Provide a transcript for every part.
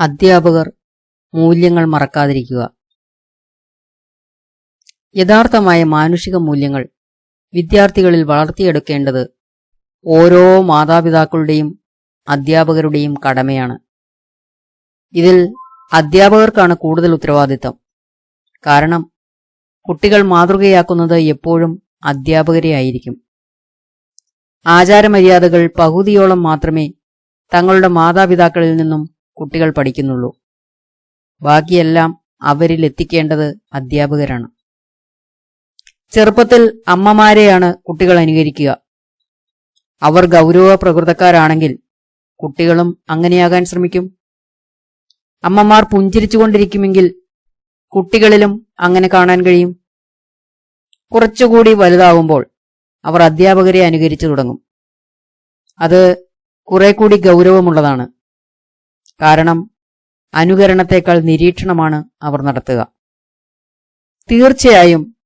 അധ്യാപകർ മൂല്യങ്ങൾ മറക്കാതിരിക്കുക. യഥാർത്ഥമായ മാനുഷിക മൂല്യങ്ങൾ വിദ്യാർത്ഥികളിൽ വളർത്തിയെടുക്കേണ്ടത് ഓരോ മാതാപിതാക്കളുടെയും അധ്യാപകരുടെയും കടമയാണ്. ഇതിൽ അധ്യാപകർക്കാണ് കൂടുതൽ ഉത്തരവാദിത്തം കാരണം കുട്ടികൾ മാതൃകയാക്കുന്നത് എപ്പോഴും അധ്യാപകരെ ആയിരിക്കും. ആചാരമര്യാദകൾ പകുതിയോളം മാത്രമേ തങ്ങളുടെ മാതാപിതാക്കളിൽ നിന്നും കുട്ടികൾ പഠിക്കുന്നുള്ളൂ. ബാക്കിയെല്ലാം അവരിൽ എത്തിക്കേണ്ടത് അധ്യാപകരാണ്. ചെറുപ്പത്തിൽ അമ്മമാരെയാണ് കുട്ടികൾ അനുകരിക്കുക. അവർ ഗൗരവ പ്രകൃതക്കാരാണെങ്കിൽ കുട്ടികളും അങ്ങനെയാകാൻ ശ്രമിക്കും. അമ്മമാർ പുഞ്ചിരിച്ചുകൊണ്ടിരിക്കുമെങ്കിൽ കുട്ടികളിലും അങ്ങനെ കാണാൻ കഴിയും. കുറച്ചുകൂടി വലുതാവുമ്പോൾ അവർ അധ്യാപകരെ അനുകരിച്ചു തുടങ്ങും. അത് കുറെ കൂടി ഗൗരവമുള്ളതാണ്. കാരണം അനുകരണത്തെക്കാൾ നിരീക്ഷണമാണ് അവർ നടത്തുക. തീർച്ചയായും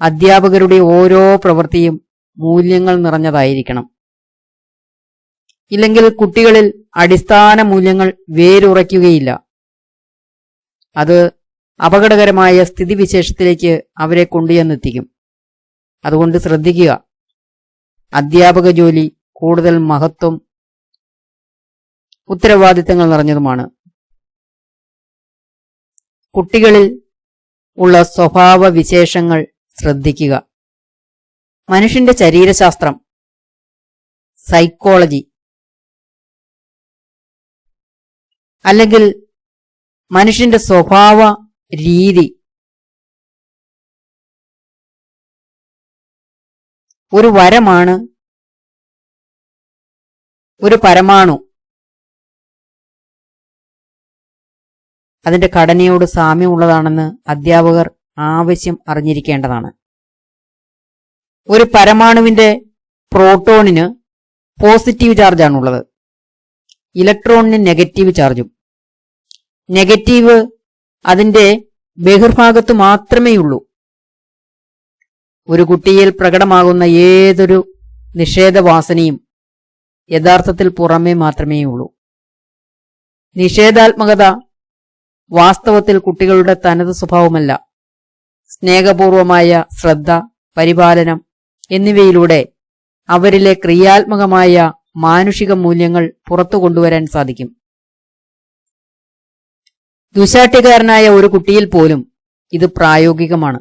അധ്യാപകരുടെ ഓരോ പ്രവൃത്തിയും മൂല്യങ്ങൾ നിറഞ്ഞതായിരിക്കണം. ഇല്ലെങ്കിൽ കുട്ടികളിൽ അടിസ്ഥാന മൂല്യങ്ങൾ വേരുറയ്ക്കുകയില്ല. അത് അപകടകരമായ സ്ഥിതിവിശേഷത്തിലേക്ക് അവരെ കൊണ്ടുചെന്നെത്തിക്കും. അതുകൊണ്ട് ശ്രദ്ധിക്കുക. അധ്യാപക ജോലി കൂടുതൽ മഹത്വം ഉത്തരവാദിത്തങ്ങൾ നിറഞ്ഞതുമാണ്. കുട്ടികളിൽ ഉള്ള സ്വഭാവ വിശേഷങ്ങൾ ശ്രദ്ധിക്കുക. മനുഷ്യന്റെ ശരീരശാസ്ത്രം സൈക്കോളജി അല്ലെങ്കിൽ മനുഷ്യന്റെ സ്വഭാവ രീതി ഒരു വരമാണ് ഒരു പരമാണു അതിന്റെ ഘടനയോട് സാമ്യമുള്ളതാണെന്ന് അധ്യാപകർ ആവശ്യം അറിഞ്ഞിരിക്കേണ്ടതാണ്. ഒരു പരമാണുവിന്റെ പ്രോട്ടോണിന് പോസിറ്റീവ് ചാർജാണുള്ളത്. ഇലക്ട്രോണിന് നെഗറ്റീവ് ചാർജും. നെഗറ്റീവ് അതിന്റെ ബഹിർഭാഗത്ത് മാത്രമേ ഉള്ളൂ ഒരു കുട്ടിയിൽ പ്രകടമാകുന്ന ഏതൊരു നിഷേധവാസനയും യഥാർത്ഥത്തിൽ പുറമേ മാത്രമേ ഉള്ളൂ നിഷേധാത്മകത വാസ്തവത്തിൽ കുട്ടികളുടെ തനത് സ്വഭാവമല്ല. സ്നേഹപൂർവമായ ശ്രദ്ധ പരിപാലനം എന്നിവയിലൂടെ അവരിലെ ക്രിയാത്മകമായ മാനുഷിക മൂല്യങ്ങൾ പുറത്തു കൊണ്ടുവരാൻ സാധിക്കും. ദുശാട്ടികാരനായ ഒരു കുട്ടിയിൽ പോലും ഇത് പ്രായോഗികമാണ്.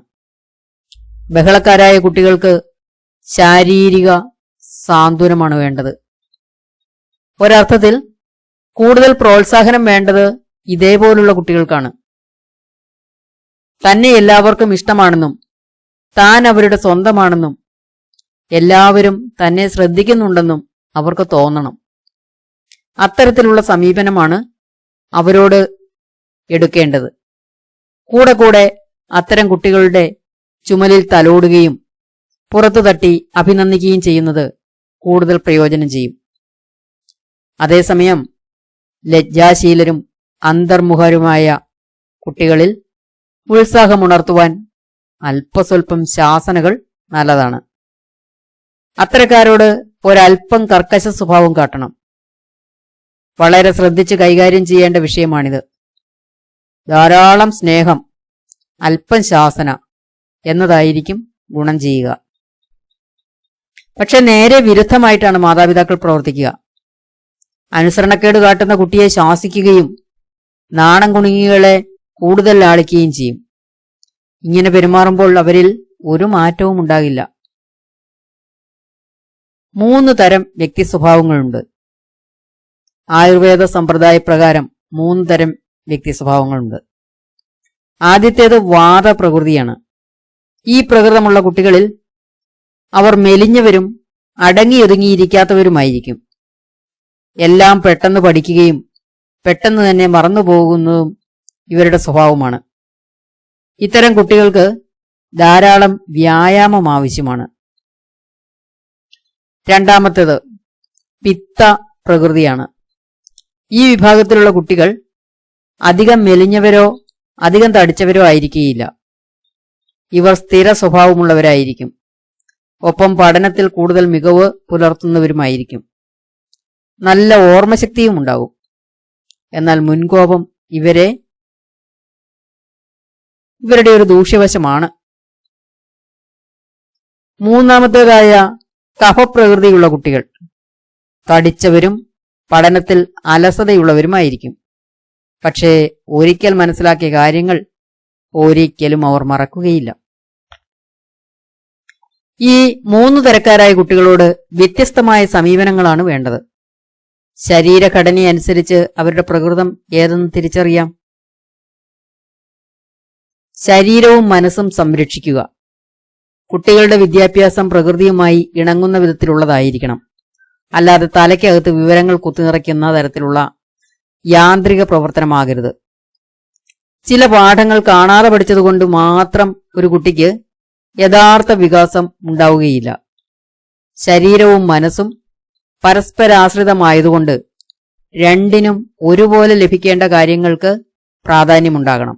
ബഹളക്കാരായ കുട്ടികൾക്ക് ശാരീരിക സാന്ത്വനമാണ് വേണ്ടത്. ഒരർത്ഥത്തിൽ കൂടുതൽ പ്രോത്സാഹനം വേണ്ടത് ഇതേപോലുള്ള കുട്ടികൾക്കാണ്. തന്നെ എല്ലാവർക്കും ഇഷ്ടമാണെന്നും താൻ അവരുടെ സ്വന്തമാണെന്നും എല്ലാവരും തന്നെ ശ്രദ്ധിക്കുന്നുണ്ടെന്നും അവർക്ക് തോന്നണം. അത്തരത്തിലുള്ള സമീപനമാണ് അവരോട് എടുക്കേണ്ടത്. കൂടെ കൂടെ അത്തരം കുട്ടികളുടെ ചുമലിൽ തലോടുകയും പുറത്തു തട്ടി അഭിനന്ദിക്കുകയും ചെയ്യുന്നത് കൂടുതൽ പ്രയോജനം ചെയ്യും. അതേസമയം ലജ്ജാശീലരും അന്തർമുഖരുമായ കുട്ടികളിൽ ഉത്സാഹമുണർത്തുവാൻ അല്പസ്വല്പം ശാസനകൾ നല്ലതാണ്. അത്തരക്കാരോട് ഒരല്പം കർക്കശ സ്വഭാവം കാട്ടണം. വളരെ ശ്രദ്ധിച്ച് കൈകാര്യം ചെയ്യേണ്ട വിഷയമാണിത്. ധാരാളം സ്നേഹം അല്പം ശാസന എന്നതായിരിക്കും ഗുണം ചെയ്യുക. പക്ഷെ നേരെ വിരുദ്ധമായിട്ടാണ് മാതാപിതാക്കൾ പ്രവർത്തിക്കുക. അനുസരണക്കേട് കാട്ടുന്ന കുട്ടിയെ ശാസിക്കുകയും നാണം കുണുങ്ങികളെ കൂടുതൽ ലാളിക്കുകയും ചെയ്യും. ഇങ്ങനെ പെരുമാറുമ്പോൾ അവരിൽ ഒരു മാറ്റവും ഉണ്ടാകില്ല. മൂന്ന് തരം വ്യക്തി സ്വഭാവങ്ങളുണ്ട്. ആയുർവേദ സമ്പ്രദായ പ്രകാരം മൂന്ന് തരം വ്യക്തി സ്വഭാവങ്ങളുണ്ട്. ആദ്യത്തേത് വാദപ്രകൃതിയാണ്. ഈ പ്രകൃതമുള്ള കുട്ടികളിൽ അവർ മെലിഞ്ഞവരും അടങ്ങിയൊതുങ്ങിയിരിക്കാത്തവരുമായിരിക്കും. എല്ലാം പെട്ടെന്ന് പഠിക്കുകയും പെട്ടെന്ന് തന്നെ മറന്നു പോകുന്നതും ഇവരുടെ സ്വഭാവമാണ്. ഇത്തരം കുട്ടികൾക്ക് ധാരാളം വ്യായാമം ആവശ്യമാണ്. രണ്ടാമത്തേത് പിത്ത പ്രകൃതിയാണ്. ഈ വിഭാഗത്തിലുള്ള കുട്ടികൾ അധികം മെലിഞ്ഞവരോ അധികം തടിച്ചവരോ ആയിരിക്കുകയില്ല ഇവർ സ്ഥിര സ്വഭാവമുള്ളവരായിരിക്കും. ഒപ്പം പഠനത്തിൽ കൂടുതൽ മികവ് പുലർത്തുന്നവരുമായിരിക്കും. നല്ല ഓർമ്മശക്തിയും ഉണ്ടാകും എന്നാൽ മുൻകോപം ഇവരെ ഇവരുടെ ഒരു ദൂഷ്യവശമാണ്. മൂന്നാമത്തേതായ കഫപ്രകൃതിയുള്ള കുട്ടികൾ. തടിച്ചവരും പഠനത്തിൽ അലസതയുള്ളവരുമായിരിക്കും. പക്ഷേ ഒരിക്കൽ മനസ്സിലാക്കിയ കാര്യങ്ങൾ ഒരിക്കലും അവർ മറക്കുകയില്ല. ഈ മൂന്ന് തരക്കാരായ കുട്ടികളോട് വ്യത്യസ്തമായ സമീപനങ്ങളാണ് വേണ്ടത്. ശരീരഘടനയനുസരിച്ച് അവരുടെ പ്രകൃതം ഏതെന്ന് തിരിച്ചറിയാം. ശരീരവും മനസ്സും സംരക്ഷിക്കുക. കുട്ടികളുടെ വിദ്യാഭ്യാസം പ്രകൃതിയുമായി ഇണങ്ങുന്ന വിധത്തിലുള്ളതായിരിക്കണം. അല്ലാതെ തലയ്ക്കകത്ത് വിവരങ്ങൾ കുത്തിനിറയ്ക്കുന്ന തരത്തിലുള്ള യാന്ത്രിക പ്രവർത്തനമാകരുത്. ചില പാഠങ്ങൾ കാണാതെ പഠിച്ചതുകൊണ്ട് മാത്രം ഒരു കുട്ടിക്ക് യഥാർത്ഥ വികാസം ഉണ്ടാവുകയില്ല. ശരീരവും മനസ്സും പരസ്പരാശ്രിതമായതുകൊണ്ട് രണ്ടിനും ഒരുപോലെ ലഭിക്കേണ്ട കാര്യങ്ങൾക്ക് പ്രാധാന്യമുണ്ടാകണം.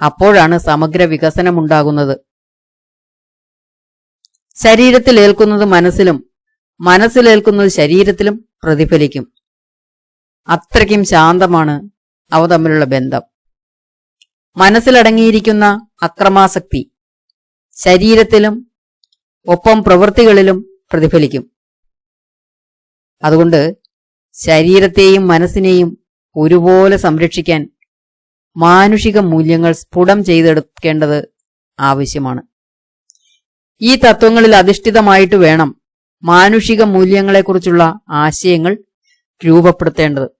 അപ്പോഴാണ് സമഗ്ര വികസനമുണ്ടാകുന്നത്. ശരീരത്തിൽ ഏൽക്കുന്നത് മനസ്സിലും മനസ്സിലേൽക്കുന്നത് ശരീരത്തിലും പ്രതിഫലിക്കും. അത്രയ്ക്കും ശാന്തമാണ് അവ തമ്മിലുള്ള ബന്ധം. മനസ്സിലടങ്ങിയിരിക്കുന്ന അക്രമാസക്തി ശരീരത്തിലും ഒപ്പം പ്രവൃത്തികളിലും പ്രതിഫലിക്കും. അതുകൊണ്ട് ശരീരത്തെയും മനസ്സിനെയും ഒരുപോലെ സംരക്ഷിക്കാൻ മാനുഷിക മൂല്യങ്ങൾ സ്ഫുടം ചെയ്തെടുക്കേണ്ടത് ആവശ്യമാണ്. ഈ തത്വങ്ങളിൽ അധിഷ്ഠിതമായിട്ട് വേണം മാനുഷിക മൂല്യങ്ങളെക്കുറിച്ചുള്ള ആശയങ്ങൾ രൂപപ്പെടുത്തേണ്ടത്.